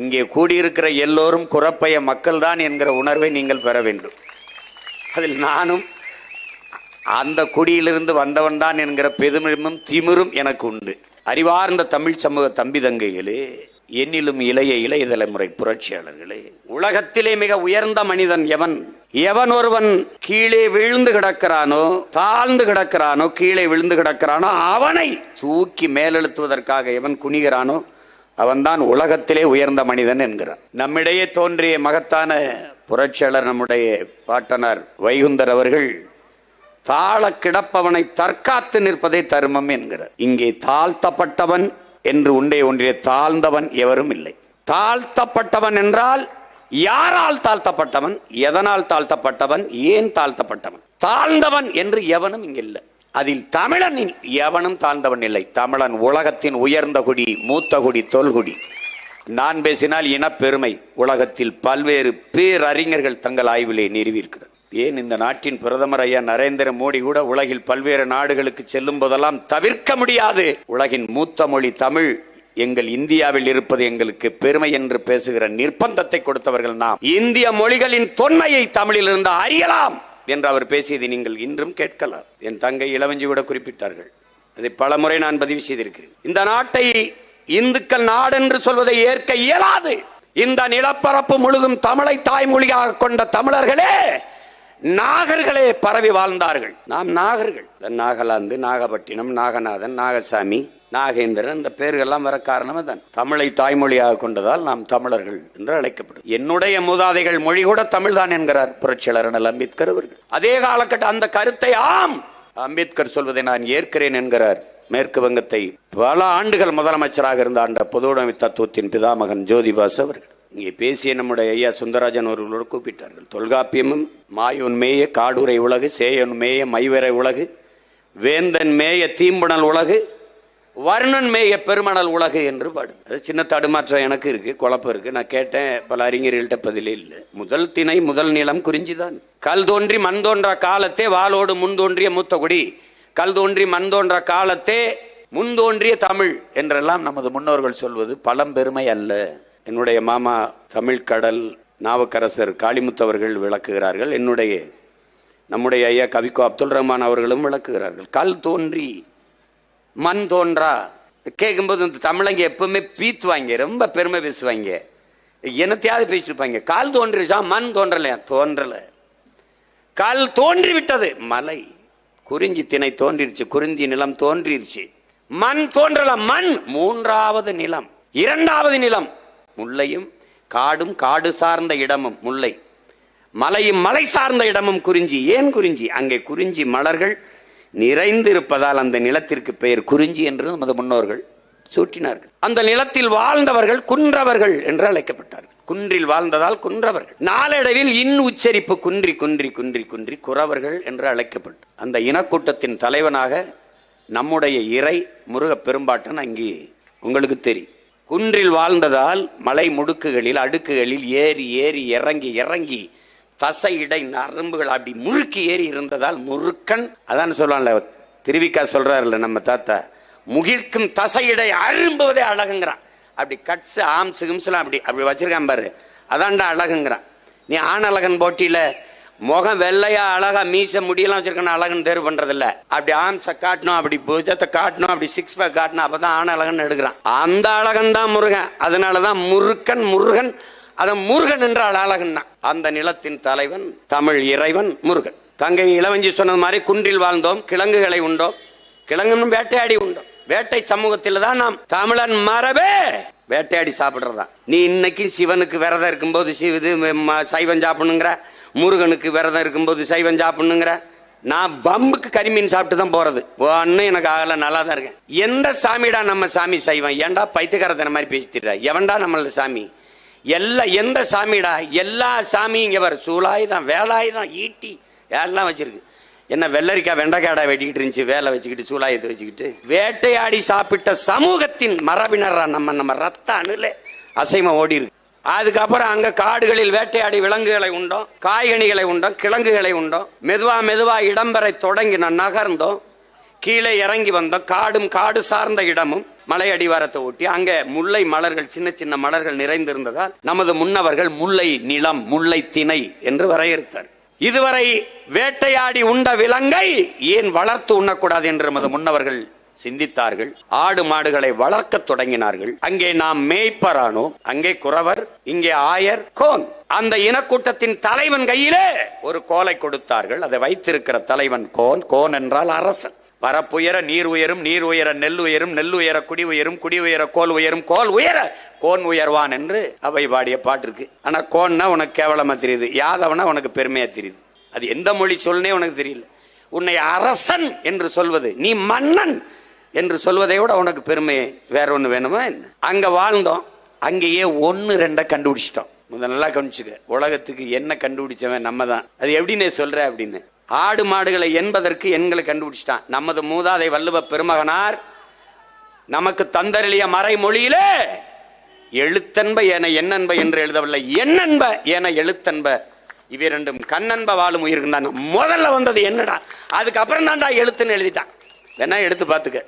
இங்கே கூடியிருக்கிற எல்லோரும் குறப்பைய மக்கள்தான் என்கிற உணர்வை நீங்கள் பெற வேண்டும். அதில் நானும் அந்த குடியிலிருந்து வந்தவன் தான் என்கிற பெருமிழமும் திமிரும் எனக்கு உண்டு. அறிவார்ந்த தமிழ் சமூக தம்பி தங்கைகளே என்னிலும் இளைய இளைய தலைமுறை புரட்சியாளர்களே உலகத்திலே மிக உயர்ந்த மனிதன் எவன்? எவன் ஒருவன் கீழே விழுந்து கிடக்கிறானோ தாழ்ந்து கிடக்கிறானோ கீழே விழுந்து கிடக்கிறானோ அவனை தூக்கி மேலெழுத்துவதற்காக எவன் குனிகிறானோ அவன்தான் உலகத்திலே உயர்ந்த மனிதன் என்கிறான். நம்மிடையே தோன்றிய மகத்தான புரட்சியாளர் நம்முடைய பாட்டனார் வைகுந்தர் அவர்கள் தாழ கிடப்பவனை தற்காத்து நிற்பதே தருமம் என்கிறார். இங்கே தாழ்த்தப்பட்டவன் என்று உண்டே ஒன்றிய தாழ்ந்தவன் எவரும் இல்லை. தாழ்த்தப்பட்டவன் என்றால் யாரால் தாழ்த்தப்பட்டவன்? எதனால் தாழ்த்தப்பட்டவன்? ஏன் தாழ்த்தப்பட்டவன்? தாழ்ந்தவன் என்று எவனும் இங்கில்லை அதில் தமிழனின் எவனும் தாழ்ந்தவன் இல்லை. தமிழன் உலகத்தின் உயர்ந்த குடி மூத்த குடி தொல்குடி நான் பேசினால் இனப்பெருமை உலகத்தில் பல்வேறு பேரறிஞர்கள் தங்கள் ஆய்விலே நிறுவியிருக்கிறார் ஏன் இந்த நாட்டின் பிரதமர் ஐயா நரேந்திர மோடி கூட உலகில் பல்வேறு நாடுகளுக்கு செல்லும் போதெல்லாம் தவிர்க்க முடியாது. உலகின் மூத்த மொழி தமிழ் எங்கள் இந்தியாவில் இருப்பது எங்களுக்கு பெருமை என்று பேசுகிற நிர்பந்தத்தை கொடுத்தவர்கள் நாம். இந்திய மொழிகளின் தொன்மையை தமிழிலிருந்து அறியலாம். என்று அவர் பேசியதை நீங்கள் இன்றும் கேட்கலாம். என் தங்கை இளவஞ்சி கூட குறிப்பிட்டார்கள். அதை பல முறை நான் பதிவு செய்திருக்கிறேன். இந்த நாட்டை இந்துக்கள் நாடென்று சொல்வதை ஏற்க இயலாது. இந்த நிலப்பரப்பு முழுதும் தமிழை தாய்மொழியாக கொண்ட தமிழர்களே நாகர்களே பரவி வாழ்ந்தார்கள். நாம் நாகர்கள். இந்த நாகாலாந்து நாகப்பட்டினம் நாகநாதன் நாகசாமி நாகேந்திரன் இந்த பேர்கள்லாம் வர காரணம் தான் தமிழை தாய்மொழியாக கொண்டதால் நாம் தமிழர்கள் என்று அழைக்கப்படும். என்னுடைய மூதாதைகள் மொழி கூட தமிழ்தான் என்கிறார் புரட்சியாளர் அம்பேத்கர் அவர்கள். அதே காலகட்ட அந்த கருத்தை ஆம். அம்பேத்கர் சொல்வதை நான் ஏற்கிறேன் என்கிறார் மேற்கு வங்கத்தை பல ஆண்டுகள் முதலமைச்சராக இருந்த ஆண்ட பொதுவுடைமை தத்துவத்தின் பிதாமகன் ஜோதிபாஸ் அவர்கள். இங்கே பேசிய நம்முடைய ஐயா சுந்தரராஜன் அவர்களோடு கூப்பிட்டார்கள். தொல்காப்பியமும் மாயோன் மேய காடுரை உலகு சேயோன் மேய மைவரை உலகு வேந்தன் மேய தீம்புணல் உலகு வர்ணன் மேய பெருமணல் உலகு என்று பாடுது. அது சின்ன தடுமாற்றம் எனக்கு இருக்கு குழப்பம் இருக்கு. நான் கேட்டேன் பல அறிஞர்கள்ட்ட பதிலே இல்லை. முதல் திணை முதல் நிலம் குறிஞ்சிதான். கல் தோன்றி மண் தோன்ற காலத்தே வாளோடு முன் தோன்றிய மூத்த குடி கல் தோன்றி மண் தோன்ற காலத்தே முன் தோன்றிய தமிழ் என்றெல்லாம் நமது முன்னோர்கள் சொல்வது பழம்பெருமை அல்ல. என்னுடைய மாமா தமிழ்கடல் நாவுக்கரசர் காளிமுத்தவர்கள் விளக்குகிறார்கள். என்னுடைய நம்முடைய ஐயா கவிக்கோ அப்துல் ரஹ்மான் அவர்களும் விளக்குகிறார்கள். கல் தோன்றி மண் தோன்றா கேட்கும்போது இந்த தமிழங்க எப்பவுமே பீத்துவாங்க ரொம்ப பெருமை பேசுவாங்க. என்னத்தையாவது பேசிட்டு இருப்பாங்க கால் தோன்றிச்சா மண் தோன்றலையா? தோன்றல. கால் தோன்றி விட்டது மலை. குறிஞ்சி திணை தோன்றிருச்சு குறிஞ்சி நிலம் தோன்றிருச்சு. மண் தோன்றல மண். மூன்றாவது நிலம் இரண்டாவது நிலம். முல்லையும் காடும் காடு சார்ந்த இடமும் முல்லை. மலையும் மலை சார்ந்த இடமும் குறிஞ்சி. ஏன் குறிஞ்சி? அங்கே குறிஞ்சி மலர்கள் நிறைந்திருப்பதால் அந்த நிலத்திற்கு பெயர் குறிஞ்சி என்று நமது முன்னோர்கள் சூட்டினார்கள். அந்த நிலத்தில் வாழ்ந்தவர்கள் குன்றவர்கள் என்று அழைக்கப்பட்டார்கள். குன்றில் வாழ்ந்ததால் குன்றவர்கள். நாளடைவில் இன் உச்சரிப்பு குன்றி குன்றி குன்றி குன்றி குறவர்கள் என்று அழைக்கப்பட்டு. அந்த இனக்கூட்டத்தின் தலைவனாக நம்முடைய இறை முருக பெரும்பாட்டன் அங்கே உங்களுக்கு தெரியும். குன்றில் வாழ்ந்ததால் மலை முடுக்குகளில் அடுக்குகளில் ஏறி ஏறி இறங்கி இறங்கி தசை இடை நரம்புகள் அப்படி முறுக்கி ஏறி இருந்ததால் முறுக்கன் அதான் சொல்லுவான்ல திருவிக்கா சொல்றாருல்ல நம்ம தாத்தா முகிழ்க்கும் தசையிடை அரும்புவதே அழகுங்கிறான். அப்படி கட்ஸ் ஆம்ஸ் கிம்ஸ்லாம் அப்படி அப்படி வச்சிருக்கான் பாரு. அதான்டா அழகுங்கிறான். நீ ஆணழகன் போட்டியில முகம் வெள்ளையா அழகா மீச முடியெல்லாம் வச்சிருக்கணும் அழகுன்னு தேர்வு பண்றதில்ல. அப்படி ஆம்ஸை காட்டணும் அப்படி புஜத்தை காட்டணும் அப்படி சிக்ஸ் பேக் காட்டணும் அப்பதான் ஆன அழகன் எடுக்கிறான். அந்த அழகன் தான் முருகன். அதனாலதான் முருக்கன் முருகன் அதன் முருகன் என்றால் அழகன் அந்த நிலத்தின் தலைவன் தமிழ் இறைவன் முருகன். தங்கை இளவஞ்சி சொன்னது மாதிரி குன்றில் வாழ்ந்தோம் கிழங்குகளை உண்டோம் கிழங்குன்னு வேட்டையாடி உண்டோம். வேட்டை சமூகத்தில் தான் நாம் தமிழன் மரபே வேட்டையாடி சாப்பிடுறதா. நீ இன்னைக்கு சிவனுக்கு விரதம் இருக்கும்போது சிவ இது ம- சைவம் சாப்பிடணுங்கிற முருகனுக்கு விரதம் இருக்கும்போது சைவம் சாப்பிடணுங்கிற? நான் வம்புக்கு கரிமீன் சாப்பிட்டு தான் போறது. ஒன்னும் எனக்கு ஆகல நல்லா தான் இருக்கேன். எந்த சாமிடா நம்ம சாமி சைவம்? ஏன்டா பைத்தியக்காரத்தன மாதிரி பேசிட்டுறா எவன்டா நம்மளோட சாமி? எல்லா எந்த சாமிடா? எல்லா சாமியும் இங்கே வர சூளாயுதம் வேலாயுதம் ஈட்டி எல்லாம் வச்சிருக்கு. என்ன வெள்ளரிக்காய் வெண்டைக்காடா வெட்டிக்கிட்டு இருந்துச்சு வேலை வச்சுக்கிட்டு சூளாயத்தை வச்சுக்கிட்டு. வேட்டையாடி சாப்பிட்ட சமூகத்தின் மரபினரா நம்ம நம்ம ரத்த அணுல அசைமம் ஓடி இருக்கு. அதுக்கப்புறம் அங்க காடுகளில் வேட்டையாடி விலங்குகளை உண்டோம் காய்கனிகளை உண்டோம் கிழங்குகளை உண்டோம். மெதுவா மெதுவா இடம்பெறை தொடங்கி நான் நகர்ந்தோம். கீழே இறங்கி வந்தோம் காடும் காடு சார்ந்த இடமும் மலை அடிவாரத்தை ஒட்டி அங்க முல்லை மலர்கள் சின்ன சின்ன மலர்கள் நிறைந்திருந்ததால் நமது முன்னவர்கள் முல்லை நிலம் முல்லை திணை என்று வரையறுத்தார். இதுவரை வேட்டையாடி உண்ட விலங்கை ஏன் வளர்த்து உண்ணக்கூடாது என்று நமது முன்னவர்கள் சிந்தித்தார்கள். ஆடு மாடுகளை வளர்க்க தொடங்கினார்கள். அங்கே நாம் மேய்ப்பரானோம் அங்கே குறவர் இங்கே ஆயர் கோன். அந்த இனக்கூட்டத்தின் தலைவன் கையிலே ஒரு கோலை கொடுத்தார்கள். அதை வைத்திருக்கிற தலைவன் கோன். கோன் என்றால் அரசன். வரப்புயர நீர் உயரும் நீர் உயர நெல் உயரும் நெல் உயர குடி உயரும் குடி உயர கோல் உயரும் கோல் உயர கோன் உயர்வான் என்று அவை பாடிய பாட்டு இருக்கு. ஆனா கோன்னா உனக்கு கேவலமா தெரியுது. யாதவனா உனக்கு பெருமையா தெரியுது. அது எந்த மொழி சொல்னே உனக்கு தெரியல. உன்னை அரசன் என்று சொல்வது. நீ மன்னன் என்று சொல்வதை விட உனக்கு பெருமை வேற ஒன்று வேணுமா என்ன? அங்கே வாழ்ந்தோம். அங்கேயே ஒன்று ரெண்டை கண்டுபிடிச்சிட்டோம். முதல் நல்லா கவனிச்சுக்க. உலகத்துக்கு என்ன கண்டுபிடிச்சவன் நம்ம தான் அது எப்படின்னு சொல்ற அப்படின்னு. ஆடு மாடுகளை என்பதற்கு எண்களை கண்டுபிடிச்சிட்டான். நமது மூதாதை வல்லுவ பெருமகனார் நமக்கு தந்தரளிய மறைமொழியிலே எழுத்தன்ப என எண்ணன்ப என்று எழுதவில்லை. எண்ணன்ப என எழுத்தன்ப. இவ்விரண்டும் கண்ணன்ப வாழும் உயிருக்கு தான். முதல்ல வந்தது என்னடா? அதுக்கப்புறம் தான்டா எழுத்துன்னு எழுதிட்டான். வேணா எடுத்து பார்த்துக்க.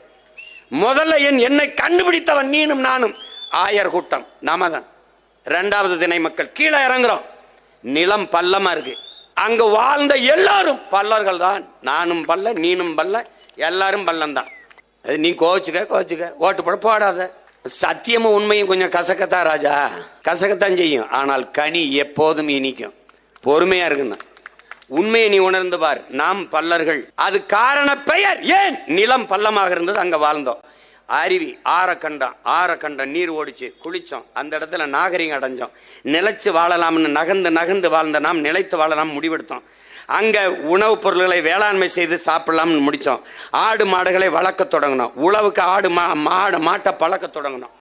முதல்ல என் என்னை கண்டுபிடித்தவன் நீனும் நானும். ஆயர் கூட்டம் நாம தான் ரெண்டாவது திணை மக்கள் கீழே இறங்குறோம். நிலம் பள்ளமா இருக்கு. அங்கு வாழ்ந்த எல்லாரும் பல்லர்கள் தான் நானும் பல்ல நீனும் பல்ல எல்லாரும் பள்ளம் தான் அது நீ கோச்சுக்க கோச்சுக்க ஓட்டு போட போடாத. சத்தியமும் உண்மையும் கொஞ்சம் கசக்கத்தான் ராஜா. கசக்கத்தான் செய்யும். ஆனால் கனி எப்போதும் இனிக்கும். பொறுமையா இருக்குன்னு. உண்மையை நீ உணர்ந்து பார். நாம் பல்லர்கள். அது காரண பெயர். ஏன்? நிலம் பள்ளமாக இருந்தது அங்க வாழ்ந்தோம். அருவி ஆற கண்டம் ஆற கண்டம் நீர் ஓடிச்சு குளிச்சோம். அந்த இடத்துல நாகரிகம் அடைஞ்சோம். நிலைச்சு வாழலாம்னு நகர்ந்து நகர்ந்து வாழ்ந்த நாம் நிலைத்து வாழலாம் முடிவெடுத்தோம். அங்க உணவுப் பொருள்களை வேளாண்மை செய்து சாப்பிடலாம்னு முடிச்சோம். ஆடு மாடுகளை வளர்க்க தொடங்கினோம். உழவுக்கு ஆடு மா மாடு மாட்டை பழக்க தொடங்கினோம்.